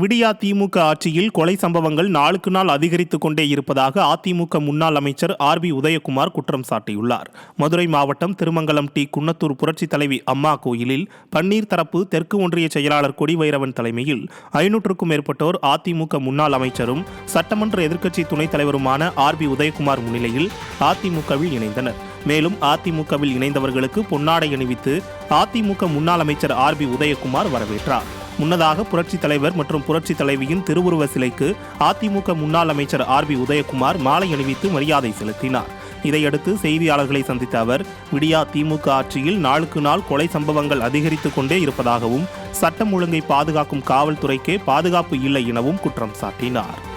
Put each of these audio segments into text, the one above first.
விடியா திமுக ஆட்சியில் கொலை சம்பவங்கள் நாளுக்கு நாள் அதிகரித்துக் கொண்டே இருப்பதாக அதிமுக முன்னாள் அமைச்சர் ஆர் பி உதயகுமார் குற்றம் சாட்டியுள்ளார். மதுரை மாவட்டம் திருமங்கலம் டி குன்னத்தூர் புரட்சி தலைவி அம்மா கோயிலில் பன்னீர் தரப்பு தெற்கு ஒன்றிய செயலாளர் கொடிவைரவன் தலைமையில் ஐநூற்றுக்கும் மேற்பட்டோர் அதிமுக முன்னாள் அமைச்சரும் சட்டமன்ற எதிர்க்கட்சி துணைத் தலைவருமான ஆர் பி உதயகுமார் முன்னிலையில் அதிமுகவில் இணைந்தனர். மேலும் அதிமுகவில் இணைந்தவர்களுக்கு பொன்னாடை அணிவித்து அதிமுக முன்னாள் அமைச்சர் ஆர் பி உதயகுமார் வரவேற்றார். முன்னதாக புரட்சித் தலைவர் மற்றும் புரட்சித் தலைவியின் திருவுருவ சிலைக்கு அதிமுக முன்னாள் அமைச்சர் ஆர் பி உதயகுமார் மாலை அணிவித்து மரியாதை செலுத்தினார். இதையடுத்து செய்தியாளர்களை சந்தித்த அவர் விடியா திமுக ஆட்சியில் நாளுக்கு நாள் கொலை சம்பவங்கள் அதிகரித்துக் கொண்டே இருப்பதாகவும் சட்டம் ஒழுங்கை பாதுகாக்கும் காவல்துறைக்கே பாதுகாப்பு இல்லை எனவும் குற்றம் சாட்டினார்.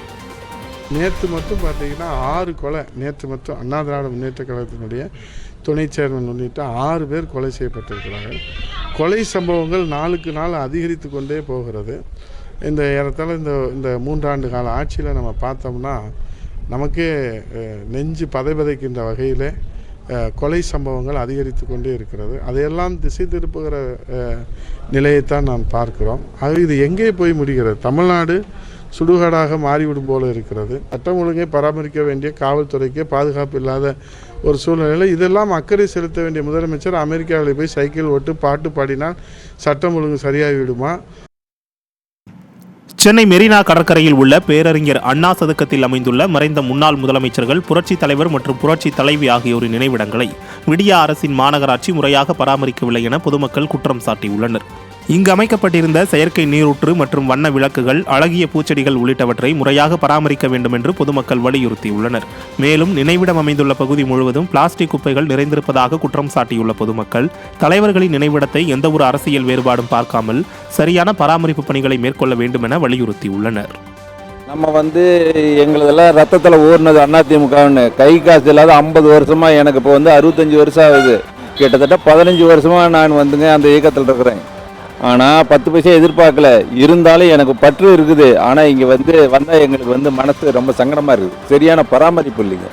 நேற்று மட்டும் பார்த்தீங்கன்னா ஆறு கொலை நேற்று மட்டும் அண்ணா திராவிட முன்னேற்ற கழகத்தினுடைய துணை சேர்மன் உள்ளிட்ட ஆறு பேர் கொலை செய்யப்பட்டிருக்கிறார்கள். கொலை சம்பவங்கள் நாளுக்கு நாள் அதிகரித்து கொண்டே போகிறது. இந்த ஏறத்தாழ இந்த இந்த மூன்றாண்டு கால ஆட்சியில் நம்ம பார்த்தோம்னா நமக்கே நெஞ்சு பதைபதைக்கின்ற வகையில் கொலை சம்பவங்கள் அதிகரித்து கொண்டே இருக்கிறது. அதையெல்லாம் திசை திருப்புகிற நிலையைத்தான் நான் பார்க்கிறோம். அது இது எங்கே போய் முடிகிறது? தமிழ்நாடு சுடுகாடாக மாறிவிடும் போல இருக்கிறது. சட்டம் ஒழுங்கை பராமரிக்க வேண்டிய காவல்துறைக்கு பாதுகாப்பு இல்லாத ஒரு சூழ்நிலையில் இதெல்லாம் அக்கறை செலுத்த வேண்டிய முதலமைச்சர் அமெரிக்காவில் போய் சைக்கிள் ஓட்டு பாட்டு பாடினால் சட்டம் ஒழுங்கு சரியாகி விடுமா சென்னை மெரினா கடற்கரையில் உள்ள பேரறிஞர் அண்ணா சதுக்கத்தில் அமைந்துள்ள மறைந்த முன்னாள் முதலமைச்சர்கள் புரட்சித் தலைவர் மற்றும் புரட்சி தலைவி ஆகியோரின் நினைவிடங்களை விடியா அரசின் மாநகராட்சி முறையாக பராமரிக்கவில்லை என பொதுமக்கள் குற்றம் சாட்டியுள்ளனர். இங்கு அமைக்கப்பட்டிருந்த செயற்கை நீரூற்று மற்றும் வண்ண விளக்குகள் அழகிய பூச்செடிகள் உள்ளிட்டவற்றை முறையாக பராமரிக்க வேண்டும் என்று பொதுமக்கள் வலியுறுத்தியுள்ளனர். மேலும் நினைவிடம் அமைந்துள்ள பகுதி முழுவதும் பிளாஸ்டிக் குப்பைகள் நிறைந்திருப்பதாக குற்றம் சாட்டியுள்ள பொதுமக்கள் தலைவர்களின் நினைவிடத்தை எந்தவொரு அரசியல் வேறுபாடும் பார்க்காமல் சரியான பராமரிப்பு பணிகளை மேற்கொள்ள வேண்டும் என வலியுறுத்தியுள்ளனர். நம்ம வந்து எங்களதெல்லாம் ரத்தத்தில் ஊர்னது அதிமுகன்னு. கை காசு இல்லாத ஐம்பது வருஷமாக எனக்கு இப்போ வந்து அறுபத்தஞ்சு வருஷம் ஆகுது. கிட்டத்தட்ட பதினஞ்சு வருஷமாக நான் வந்துங்க அந்த இயக்கத்தில் இருக்கிறேன். ஆனால் பத்து பைசா எதிர்பார்க்கல. இருந்தாலும் எனக்கு பற்று இருக்குது. ஆனால் இங்கே வந்து வந்தால் எங்களுக்கு வந்து மனசு ரொம்ப சங்கடமாக இருக்குது. சரியான பராமரிப்பு இல்லைங்க.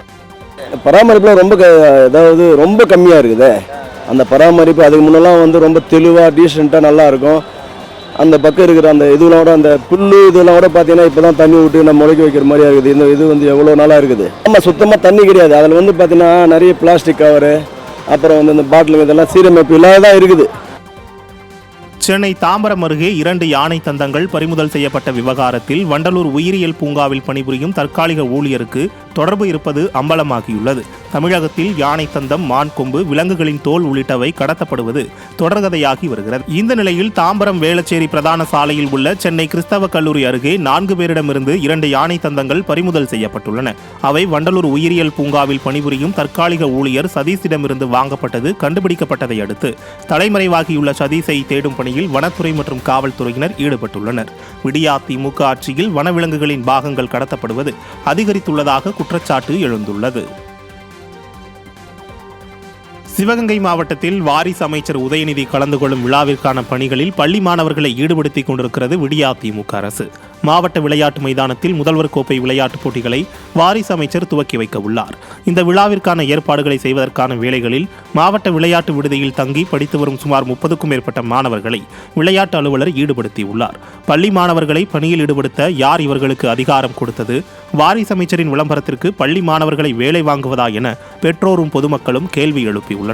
பராமரிப்புலாம் ரொம்ப க அதாவது ரொம்ப கம்மியாக இருக்குதே. அந்த பராமரிப்பு அதுக்கு முன்னெல்லாம் வந்து ரொம்ப தெளிவாக டீசெண்டாக நல்லா இருக்கும். அந்த பக்கம் இருக்கிற அந்த இதுலாம் கூட அந்த புல்லு இதெல்லாம் கூட பார்த்தீங்கன்னா இப்போ தான் தண்ணி விட்டு நம்ம முளைக்க வைக்கிற மாதிரியா இருக்குது இந்த இது வந்து எவ்வளோ நாளாக இருக்குது. ஆமாம் சுத்தமாக தண்ணி கிடையாது. அதில் வந்து பார்த்தீங்கன்னா நிறைய பிளாஸ்டிக் கவரு அப்புறம் வந்து இந்த பாட்டிலுங்க இதெல்லாம் சீரமைப்பு இல்லாத தான் இருக்குது. சென்னை தாம்பரம் அருகே இரண்டு யானை தந்தங்கள் பறிமுதல் செய்யப்பட்ட விவகாரத்தில் வண்டலூர் உயிரியல் பூங்காவில் பணிபுரியும் தற்காலிக ஊழியருக்கு தொடர்பு இருப்பது அம்பலமாகியுள்ளது. தமிழகத்தில் யானை தந்தம் மான் கொம்பு விலங்குகளின் தோல் உள்ளிட்டவை கடத்தப்படுவது தொடர்கதையாகி வருகிறது. இந்த நிலையில் தாம்பரம் வேளச்சேரி பிரதான சாலையில் உள்ள சென்னை கிறிஸ்தவ கல்லூரி அருகே நான்கு பேரிடமிருந்து இரண்டு யானை தந்தங்கள் பறிமுதல் செய்யப்பட்டுள்ளன. அவை வண்டலூர் உயிரியல் பூங்காவில் பணிபுரியும் தற்காலிக ஊழியர் சதீஷிடமிருந்து வாங்கப்பட்டது கண்டுபிடிக்கப்பட்டதை அடுத்து தலைமறைவாகியுள்ள சதீஷை தேடும் பணியில் வனத்துறை மற்றும் காவல்துறையினர் ஈடுபட்டுள்ளனர். விடியா திமுக ஆட்சியில் வனவிலங்குகளின் பாகங்கள் கடத்தப்படுவது அதிகரித்துள்ளதாக குற்றச்சாட்டு எழுந்துள்ளது. சிவகங்கை மாவட்டத்தில் வாரிசு அமைச்சர் உதயநிதி கலந்து கொள்ளும் விழாவிற்கான பணிகளில் பள்ளி மாணவர்களை ஈடுபடுத்திக் கொண்டிருக்கிறது விடியா திமுக அரசு. மாவட்ட விளையாட்டு மைதானத்தில் முதல்வர் கோப்பை விளையாட்டுப் போட்டிகளை வாரிசு அமைச்சர் துவக்கி வைக்க உள்ளார். இந்த விழாவிற்கான ஏற்பாடுகளை செய்வதற்கான வேலைகளில் மாவட்ட விளையாட்டு விடுதியில் தங்கி படித்து வரும் சுமார் முப்பதுக்கும் மேற்பட்ட மாணவர்களை விளையாட்டு அலுவலர் ஈடுபடுத்தியுள்ளார் பள்ளி மாணவர்களை பணியில் ஈடுபடுத்த யார் இவர்களுக்கு அதிகாரம் கொடுத்தது? வாரிசு அமைச்சரின் விளம்பரத்திற்கு பள்ளி மாணவர்களை வேலை வாங்குவதா என பெற்றோரும் பொதுமக்களும் கேள்வி எழுப்பியுள்ளனர்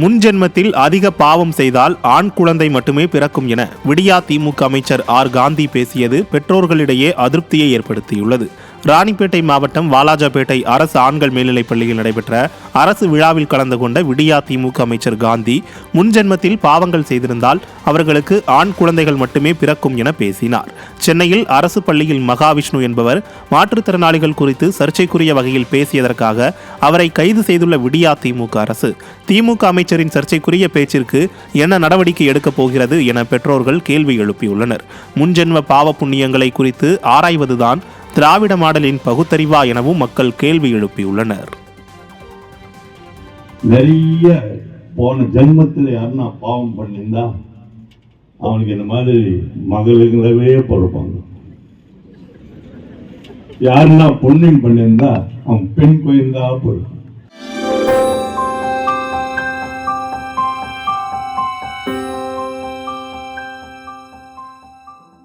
முன்ஜென்மத்தில் அதிக பாவம் செய்தால் ஆண் குழந்தை மட்டுமே பிறக்கும் என விடியா திமுக அமைச்சர் ஆர் காந்தி பேசியது பெற்றோர்களிடையே அதிருப்தியை ஏற்படுத்தியுள்ளது. ராணிப்பேட்டை மாவட்டம் வாலாஜாபேட்டை அரசு ஆண்கள் மேல்நிலைப் பள்ளியில் நடைபெற்ற அரசு விழாவில் கலந்து கொண்ட விடியா திமுக அமைச்சர் காந்தி முன்ஜென்மத்தில் பாவங்கள் செய்திருந்தால் அவர்களுக்கு ஆண் குழந்தைகள் மட்டுமே பிறக்கும் என பேசினார். சென்னையில் அரசு பள்ளியில் மகாவிஷ்ணு என்பவர் மாற்றுத்திறனாளிகள் குறித்து சர்ச்சைக்குரிய வகையில் பேசியதற்காக அவரை கைது செய்துள்ள விடியா திமுக அரசு. திமுக அமைச்சரின் சர்ச்சைக்குரிய பேச்சிற்கு என்ன நடவடிக்கை எடுக்கப் போகிறது என பெற்றோர்கள் கேள்வி எழுப்பியுள்ளனர். முன்ஜென்ம பாவ புண்ணியங்களை குறித்து ஆராய்வதுதான் திராவிட மாடலின் பகுத்தறிவா எனவும் மக்கள் கேள்வி எழுப்பியுள்ளனர். நிறைய போன ஜென்மத்தில் யாருன்னா பாவம் பண்ணியிருந்தா அவனுக்கு இந்த மாதிரி மகளுங்களவே பொறுப்பாங்க. யாருன்னா புண்ணியம் பண்ணியிருந்தா அவன் பெண் குழந்தா பொறுப்பான்.